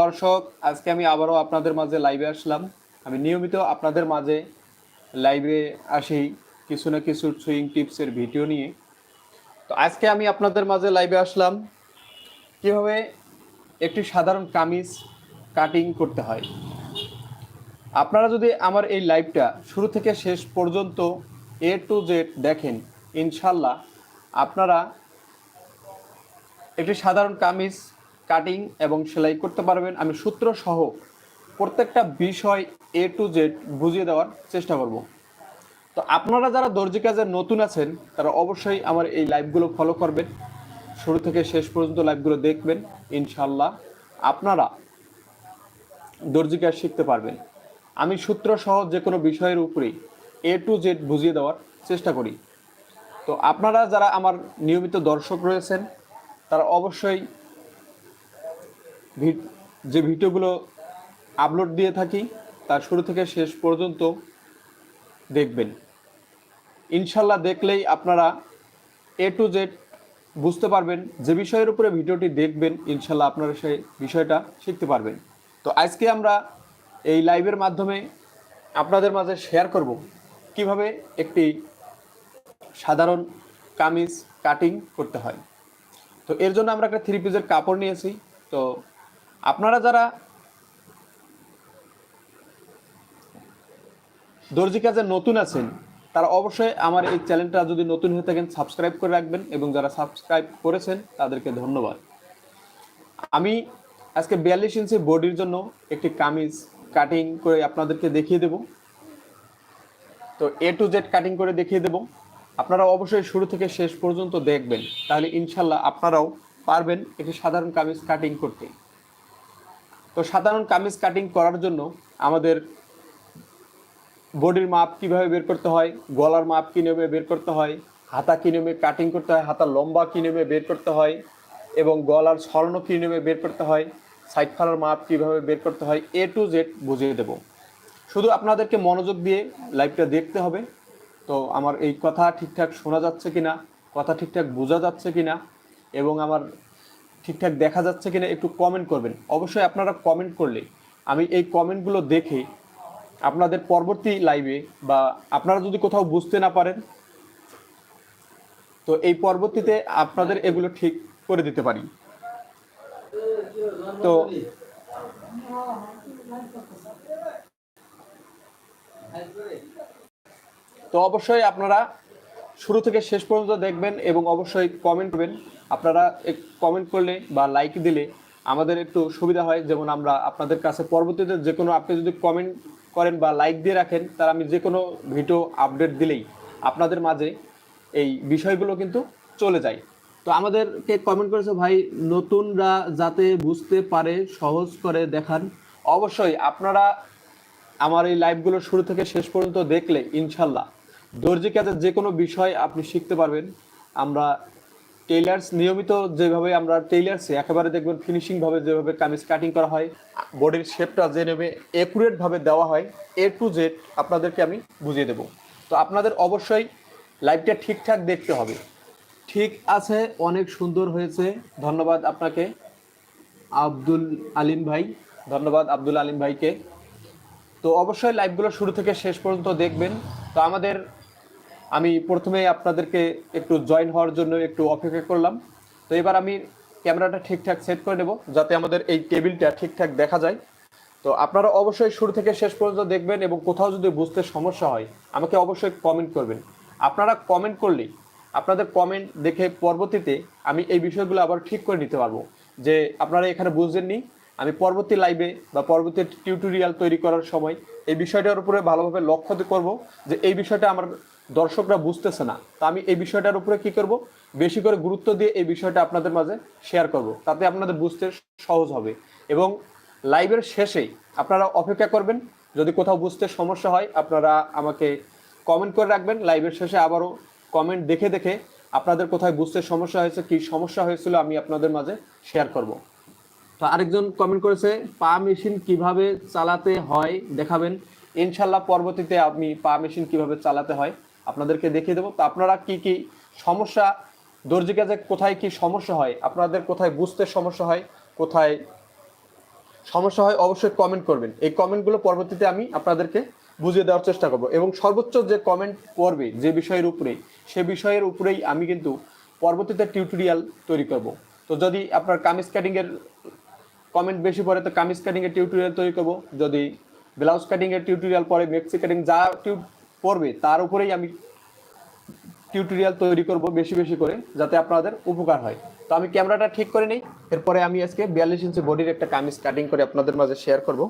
দর্শক, আজকে আমি আবারও আপনাদের মাঝে লাইভে আসলাম। আমি নিয়মিত আপনাদের মাঝে লাইভে আসি কিছু না কিছু সুইং টিপসের ভিডিও নিয়ে। তো আজকে আমি আপনাদের মাঝে লাইভে আসলাম কীভাবে একটি সাধারণ কামিজ কাটিং করতে হয়। আপনারা যদি আমার এই লাইভটা শুরু থেকে শেষ পর্যন্ত এ টু জেড দেখেন ইনশাল্লাহ আপনারা একটি সাধারণ কামিজ কাটিং এবং সেলাই করতে পারবেন। আমি সূত্র সহ প্রত্যেকটা বিষয় এ টু জেড বুঝিয়ে দেওয়ার চেষ্টা করব। তো আপনারা যারা দর্জি কাজে নতুন আছেন, তারা অবশ্যই আমার এই লাইভগুলো ফলো করবেন। শুরু থেকে শেষ পর্যন্ত লাইভগুলো দেখবেন। ইনশাল্লাহ আপনারা দর্জি কাজ শিখতে পারবেন। আমি সূত্র সহ যে কোনো বিষয়ের উপরেই এ টু জেড বুঝিয়ে দেওয়ার চেষ্টা করি। তো আপনারা যারা আমার নিয়মিত দর্শক রয়েছেন, তারা অবশ্যই যে ভিডিওগুলো আপলোড দিয়ে থাকি, তার শুরু থেকে শেষ পর্যন্ত দেখবেন। ইনশাল্লাহ দেখলেই আপনারা এ টু জেড বুঝতে পারবেন যে বিষয়ের উপরে ভিডিওটি দেখবেন, ইনশাল্লাহ আপনারা সেই বিষয়টা শিখতে পারবেন। তো আজকে আমরা এই লাইভের মাধ্যমে আপনাদের মাঝে শেয়ার করব কীভাবে একটি সাধারণ কামিজ কাটিং করতে হয়। তো এর জন্য আমরা একটা থ্রি পিসের কাপড় নিয়েছি। তো আপনারা যারা দর্জি কাজে নতুন আছেন, তারা অবশ্যই আমার এই চ্যানেলটা যদি নতুন হয়ে থাকেন, সাবস্ক্রাইব করে রাখবেন এবং যারা সাবস্ক্রাইব করেছেন, তাদেরকে ধন্যবাদ। আমি আজকে বিয়াল্লিশ ইঞ্চি বডির জন্য একটি কামিজ কাটিং করে আপনাদেরকে দেখিয়ে দেব। তো এ টু জেড কাটিং করে দেখিয়ে দেব। আপনারা অবশ্যই শুরু থেকে শেষ পর্যন্ত দেখবেন, তাহলে ইনশাল্লাহ আপনারাও পারবেন একটি সাধারণ কামিজ কাটিং করতে। তো সাধারণ কামিজ কাটিং করার জন্য আমাদের বডির মাপ কীভাবে বের করতে হয়, গলার মাপ কী নেমে বের করতে হয়, হাতা কী নেমে কাটিং করতে হয় হাতা লম্বা কী নেমে বের করতে হয় এবং গলার স্বর্ণ কী নেমে বের করতে হয় সাইড ফালার মাপ কীভাবে বের করতে হয় এ টু জেড বুঝিয়ে দেব। শুধু আপনাদেরকে মনোযোগ দিয়ে লাইভটা দেখতে হবে। তো আমার এই কথা ঠিকঠাক শোনা যাচ্ছে কি না কথা ঠিকঠাক বোঝা যাচ্ছে কি না এবং আমার ঠিকঠাক দেখা যাচ্ছে কিনা একটু কমেন্ট করবেন। অবশ্যই আপনারা কমেন্ট করলে আমি এই কমেন্টগুলো দেখে আপনাদের পরবর্তী লাইভে বা আপনারা যদি কোথাও বুঝতে না পারেন, তো এই পরবর্তীতে আপনাদের এগুলো ঠিক করে দিতে পারি। তো তো অবশ্যই আপনারা শুরু থেকে শেষ পর্যন্ত দেখবেন এবং অবশ্যই কমেন্ট করবেন। আপনারা কমেন্ট করলে বা লাইক দিলে আমাদের একটু সুবিধা হয়। যেমন আমরা আপনাদের কাছে পরবর্তীতে যে কোনো আপনি যদি কমেন্ট করেন বা লাইক দিয়ে রাখেন তার আমি যে কোনো ভিডিও আপডেট দিলেই আপনাদের মাঝে এই বিষয়গুলো কিন্তু চলে যায়। তো আমাদেরকে কমেন্ট করেছে, ভাই, নতুনরা যাতে বুঝতে পারে, সহজ করে দেখান। অবশ্যই আপনারা আমার এই লাইভগুলো শুরু থেকে শেষ পর্যন্ত দেখলে, ইনশাল্লাহ। দর্জি কাজের যে কোনো বিষয় আপনি শিখতে পারবেন। আমরা টেইলার্স নিয়মিত যেভাবে আমরা টেইলার্সে একেবারে দেখবেন ফিনিশিং ভাবে যেভাবে কামিজ কাটিং করা হয় বডির শেপটা যে নেবে একুরেট ভাবে দেওয়া হয় এ টু জেড আপনাদেরকে আমি বুঝিয়ে দেব। তো আপনাদের অবশ্যই লাইভটা ঠিকঠাক দেখতে হবে। ঠিক আছে, অনেক সুন্দর হয়েছে। ধন্যবাদ আপনাকে। আব্দুল আলিম ভাই, ধন্যবাদ আব্দুল আলিম ভাইকে। তো অবশ্যই লাইভগুলো শুরু থেকে শেষ পর্যন্ত দেখবেন। তো আমাদের আমি প্রথমে আপনাদেরকে একটু জয়েন হওয়ার জন্য একটু অপেক্ষা করলাম। তো এবার আমি ক্যামেরাটা ঠিকঠাক সেট করে নেব, যাতে আমাদের এই টেবিলটা ঠিকঠাক দেখা যায়। তো আপনারা অবশ্যই শুরু থেকে শেষ পর্যন্ত দেখবেন এবং কোথাও যদি বুঝতে সমস্যা হয়, আমাকে অবশ্যই কমেন্ট করবেন। আপনারা কমেন্ট করলেই আপনাদের কমেন্ট দেখে পরবর্তীতে আমি এই বিষয়গুলো আবার ঠিক করে নিতে পারব। যে আপনারা এখানে বুঝছেননি আমি পরবর্তী লাইভে বা পরবর্তী টিউটোরিয়াল তৈরি করার সময় এই বিষয়টার উপরে ভালোভাবে লক্ষ্য করব যে এই বিষয়টা আমার দর্শকরা বুঝতেছে না। তা আমি এই বিষয়টার উপরে কি করব? বেশি করে গুরুত্ব দিয়ে এই বিষয়টা আপনাদের মাঝে শেয়ার করব। তাতে আপনাদের বুঝতে সহজ হবে। এবং লাইভের শেষেই আপনারা অপেক্ষা করবেন। যদি কোথাও বুঝতে সমস্যা হয়, আপনারা আমাকে কমেন্ট করে রাখবেন। লাইভের শেষে আবারও কমেন্ট দেখে দেখে আপনাদের কোথায় বুঝতে সমস্যা হয়েছে, কি সমস্যা হয়েছিল, আমি আপনাদের মাঝে শেয়ার করব। তো আরেকজন কমেন্ট করেছে, পা মেশিন কীভাবে চালাতে হয়? দেখাবেন। ইনশাল্লাহ পরবর্তীতে আমি পা মেশিন কীভাবে চালাতে হয়? আপনাদেরকে দেখিয়ে দেবো। তো আপনারা কি কি সমস্যা দর্জি কাজে কোথায় কি সমস্যা হয়, আপনাদের কোথায় বুঝতে সমস্যা হয়, কোথায় সমস্যা হয়, অবশ্যই কমেন্ট করবেন। এই কমেন্টগুলো পরবর্তীতে আমি আপনাদেরকে বুঝিয়ে দেওয়ার চেষ্টা করব এবং সর্বোচ্চ যে কমেন্ট করবে যে বিষয়ের উপরে, সে বিষয়ের উপরেই আমি কিন্তু পরবর্তীতে টিউটোরিয়াল তৈরি করব। তো যদি আপনার কামিজ কাটিংয়ের কমেন্ট বেশি পড়ে, তো কামিজ কাটিংয়ের টিউটোরিয়াল তৈরি করব। যদি ব্লাউজ কাটিংয়ের টিউটোরিয়াল পরে মেক্সি কাটিং যা পড়বে, তার উপরেই আমি টিউটোরিয়াল তৈরি করব বেশি বেশি করে, যাতে আপনাদের উপকার হয়। তো আমি ক্যামেরাটা ঠিক করে নিই, এরপরে আমি আজকে বিয়াল্লিশ ইঞ্চি বডির একটা কামিজ কাটিং করে আপনাদের মাঝে শেয়ার করব।